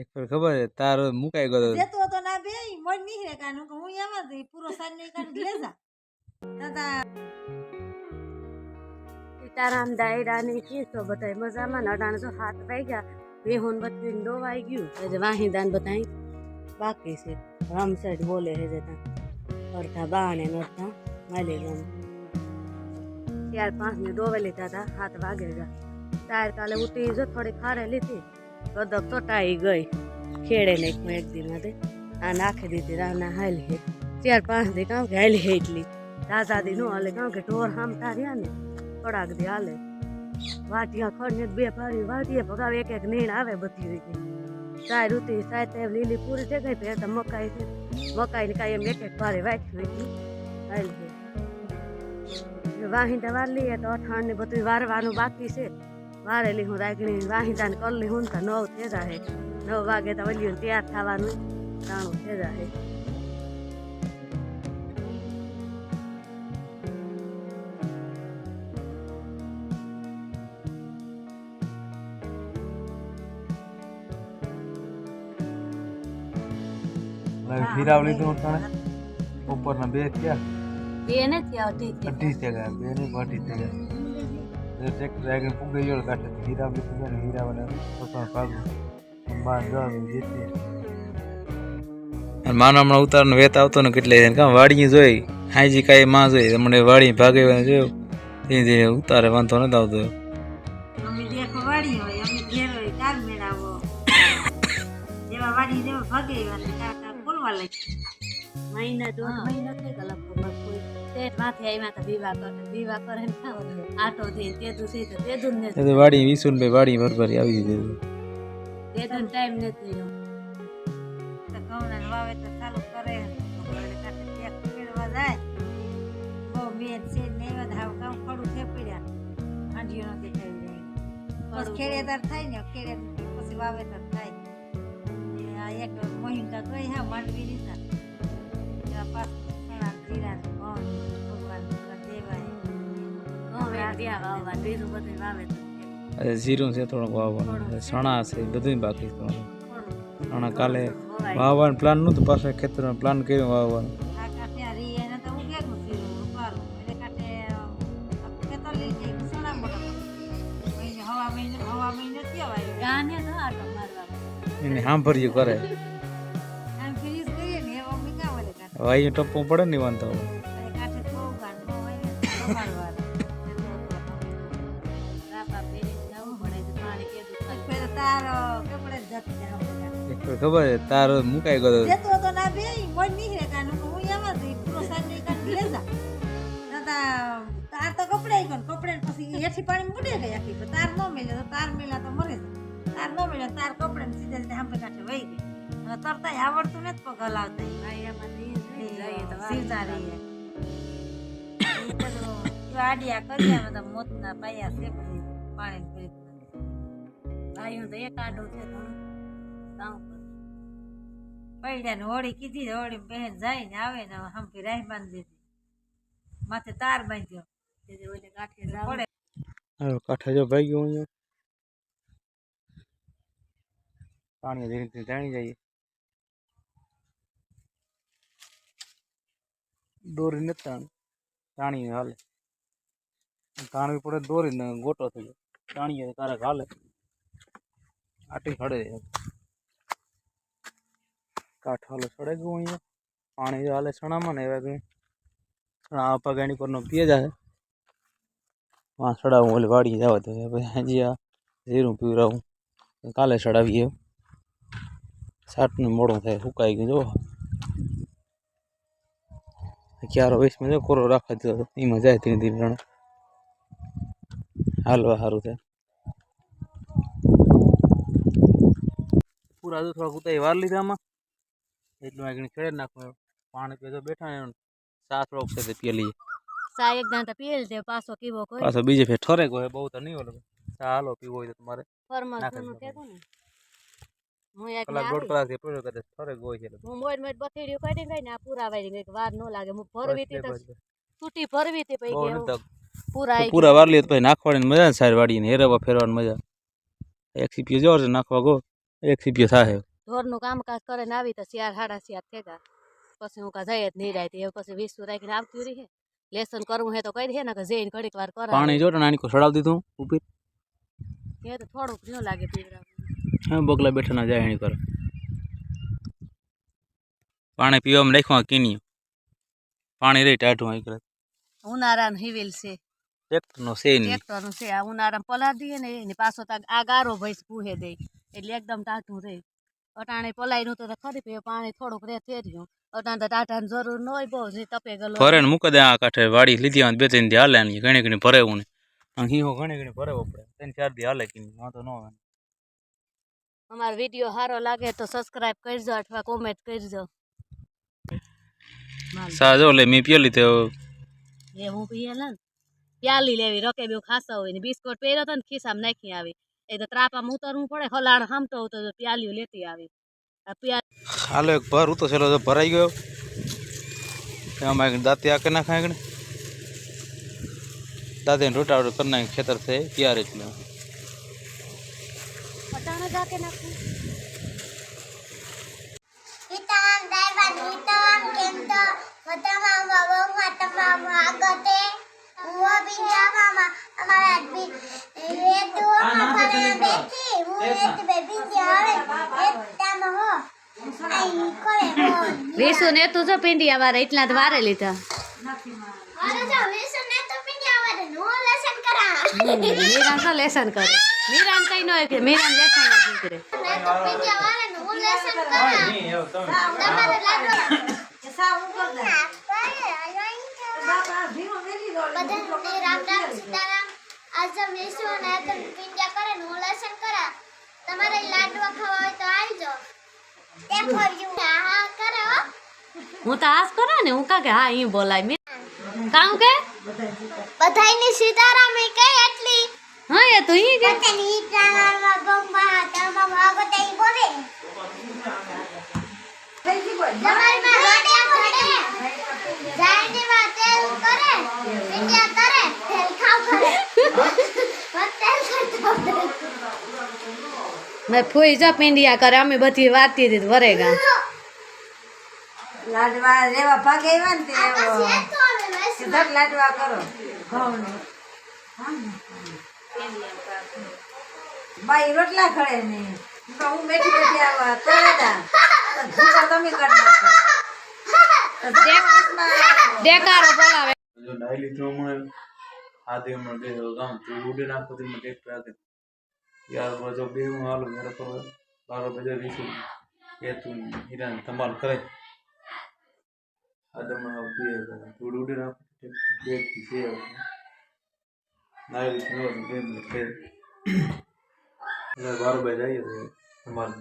એક ખબર તારો મુકાઈ ગયો જતો તો ના બે મોજ નીકળે કાનું હું એમાં જ પૂરો સાર નહીં કાન લેજા દાદા સીતારામ દાયરા કી તો બધા મજામાં નડાણ જો હાથ વાગ્યા, બેહોન દો દોવાઈ ગયું. એટલે વાહિદાન બતાય બાકી છે, રામ સાઈડ બોલે હે જતા અડધા બાણે ને અડધા માલી ગામ. ચાર પાંચ ને દોવે લીધા હતા હાથ વાગે ગયા. તાર કાલે ઉઠી જો થોડી ખારે લીધી. કદક ચોટાઈ ગઈ ખેડે નાખ્યું એક દી માટે આ નાખી દીધી રાના હાલી હે ચાર પાંચ દી કામ કે હાલી હે એટલી દાદાદી નો હાલે કામ કે ઢોર હામતા રહ્યા ને થોડાક દી હાલે વાટિયા ખડ બે પાડી વાટીએ ભગાવ એક એક નીણ આવે બધી રીતે સાય રૂતી સાય તે લીલી પૂરી થઈ ગઈ પછી તો મકાઈ છે મકાઈ ને કાંઈ એમ એક એક ભારે વાંચ્યું એટલી હાલ છે વાહિંદા વાર લઈએ તો અઠાણ ને બધું વારવાનું બાકી છે વારેલી હું રાખણી વાહિંદા ને કરલી હું તો નવ થઈ જાય નવ વાગે તો વલ્યું તૈયાર થવાનું રાણું થઈ જાય હીરાવ લીધું તને ઉપરના બે થયા એ નથી આવતી અઢી થઈ ગયા બે ની અઢી થઈ ગયા ટ્રેક્ટર આગળ ગયો કાંઠે હીરા છે ને હીરા વાળા પોતાનું ભાગ બહાર જવાનું જેથી માનો હમણાં ઉતારનો વેત આવતો ને કેટલે કામ વાડી જોઈ હાઈજી કાંઈ માં જોઈ મને વાડી ભાગે જોયો ધીરે ધીરે ઉતારે વાંધો નથી આવતો. જેવા જેવા મહિના દોઢ મહિના થઈ માથે આવ્યા તો વિવાહ કરે વિવાહ કરે ને ખાવ આટો થઈ તેદું થઈ તો તેજું ને એ વાડી વીસુન ભાઈ વાડી ભરભરી આવી દીધું તેદું ટાઈમ નથી રહ્યો તો ઘઉંના ને વાવેતર ચાલુ કરે. એટલે કાંઠે જાય. બહુ મેદ છે ને હાવ કામ ખડું છે પડ્યા. આંટીઓ નથી થઈ બસ ખેડેતર થાય ને ખેડે પછી વાવેતર થાય. આ એક મહિના તો હા માંડવી રીતા એવા જીરું છે થોડુંક વાવવાનું સણા છે બધું બાકી છે સણા કાલે વાવવાનું પ્લાન નહોતું પાછા ખેતરનો પ્લાન કર્યો વાવવાનું આ કાંઠે આ રીએ ને તો ઉગેલું જીરું ખબર છે? તારો મુકાઈ ગયો જતો તો ના બે મોડ નીકળે કાનું હું એમાં જ પૂરો સાંજે નહીં કાઢી તાતા તાર તો કપડે ગયો કપડે પછી હેઠી પાણી મૂડે ગઈ આખી. પણ તાર ન મેલે તો તાર મેલા તો મરે તાર ન મેલે તાર કપડે સીધે સીધે હાંભે કાંઠે વહી ગઈ. અને તરતાય આવડતું નથી પગ હલાવતા ભાઈયામાં નહીં જઈએ તો સીધા રહીએ. આડિયા કર્યા બધા મોતના પાયા છે પાણી ફરી તો એક આડો છે કામ. પડ્યા ને હોળી કીધી હોળી બહેન જાય ને આવે ને હંપી રાહી બાંધી દીધી. માથે તાર બાંધ્યો. ઓલે કાંઠે પડે. કાંઠે જો ભાઈ ગયો અહીંયા. પાણી ધીરે ધીરે જાણી જઈએ. દોરી નથી તાણી. તાણી હાલે. તાણવી પડે દોરી ને ગોટો થઈ જાય. તાણીએ તારે હાલે. આટી હળે કાંઠ હાલે સડે ગયું અહીંયા પાણી હાલે સણામાં ને એવા કંઈ સણા આ પગાણી પરનો પીએ જાય વાં ચડાવું ઓલી વાડી જવા દે પછી હજી આ જીરું પીવરાવું કાલે ચડાવીએ સાટનું મોડું થાય સુકાઈ ગયું જો ક્યારો વયસમાં જો કોરો રાખવા દીધો હતો. એમાં જાય ધીરે ધીરે રણે હાલવા સારું થાય પૂરા જો થોડાક ઉતારી વાર લીધા આમાં એટલું આગળ ખેડે નાખવું પાણી પીતો બેઠા ને સા થોડોક છે તે પીએ લઈએ સા એક દાંતા પીએલ તે પાછો કીવો કોઈ પાછો બીજે ફેર ઠરે કોઈ બહુ તો નહીં ઓલો ચા હાલો પીવો હોય તો તમારે ફરમાન નાખી જૂનું દેવાનું. કહેતો ને હું એક કલાક દોઢ કલાક થી પડ્યો કદાચ ઠરે ગોય છે હું મોડ મોડ બથેડ્યું કાઢી ગઈ ને આ પૂરા વાળી ગઈ વાર ન લાગે હું ભરવી હતી તો તૂટી ભરવી હતી પછી બહુ કે નથી પૂરા આઈ પૂરા વાર લઈએ તો પછી નાખવાની મજા ને સારી વાડીને હેરવા ફેરવાની મજા એક સીપીએ જોર છે નાખવા ગો એક સીપીઓ થાય ઢોરનું કામકાજ કરે ને આવી તો શિયાર હાડા શિયાર થેગા પછી હું કા જઈ જ નહીં રાહતી એ પછી વીસું રાખીને આવતી રહી હે લેસન કરવું હે તો કરી હે ને કે જઈને ઘડીક વાર કરાવે પાણી જો નાની કો સડાવ દીધું ઉપર એ તો થોડુંક રહ્યું લાગે પીવડાવવાનું હા બગલા બેઠા ના જાય એની કરે પાણી પીવામાં નાખવા કીની પાણી રહી ટાઢું અહીં કરે ઉનાળાનું હિવેલ છે ટ્રેક્ટરનો છે નહીં ટ્રેક્ટરનું છે આ ઉનાળામાં પલાર દઈએ ને એને પાછો તાક આ ગારો ભેંસ પૂહે દે એટલે એકદમ ટાઢું રહે અટાણે પલાઈ પલાયનું તો ખરી પીએ પાણી થોડુંક રે થઈ રહ્યું. અટાણે તો ટાટાની જરૂર ન હોય બહુ જે તપે ગયો ભરે ને મૂકી દે આ કાંઠે વાડી લીધી બે ત્રણ દી હાલે ને ઘણી ઘણી ભરે હું ને અહીં ઘણી ઘણી ભરે પડે. ત્રણ ચાર દી હાલે કે વાંધો ન આવે. અમારો વીડિયો સારો લાગે તો સબસ્ક્રાઇબ કરજો અથવા કોમેન્ટ કરજો. સાજો લે મેં પીલી તો એ હું પીએ ને. પ્યાલી લેવી રકે બેવ ખાસા હોય ને બિસ્કોટ પહેર્યો તો ને ખિસ્સામાં નાખી આવી. એ તો ત્રાપામાં ઉતરવું પડે હલાણ હામતો હતો તો પ્યાલીઓ લેતી આવી આ પ્યા હાલો એક ભર ઉતો છેલ્લો તો ભરાઈ ગયો એમાં એક દાંતી આકે નાખાય આગળ દાંતી રોટાવટ કરી નાખી ખેતર છે ત્યારે એટલે અટાણે જાકે નાખું વેસુ ને તું જો પિંડિયા વાળા એટલા વારે લીધા. લેસન કરા. મીરાન કઈ ન કે મીરાન લેસન નથી કરા. તમારે લાડવા એ સાવ ઉપર દે બાપા ભીનો મેલી દો બધાને રામ રામ સીતારામ. આજે વિશુ ને કરે હું લેસન કરા. તમારે લાડવા ખાવા હોય તો આવજો તે ફર્યું હા કરે. હું તો આસ કરો ને હું કા કે હા ઈ બોલાય. મી કામ કે? બધાયની સીતારામ એ કઈ એટલી. હા એ તો ઈ કે. બધાની સીતારામ તે બોલે. તમારી માં રોટિયા ઘડે જાયની માં તેલ કરે પિંજા કરે તેલ ખાવ કરે બસ તેલ કરતો મેં ફૂઈ જો પિંડિયા કરે અમે બધી વાતી હતી વરેગા લાડવા રેવા ભાગે આવ્યા ને તે સીધા લાડવા કરો. ભાઈ બાઈ રોટલા ખડે નહીં તો હું બેઠી બેઠી આવા તો ભૂકા તમે કરી નાખો. દેકારો બોલાવે. आधे मिनट के होगा तो बूढ़े ना खुद में देख रहा यार, वो जो भी हूँ मेरे को तो बारह बजे भी ये तू हीरा संभाल करे आदम अभी है। बूढ़े बूढ़े ना देख ना तो बजे संभाल।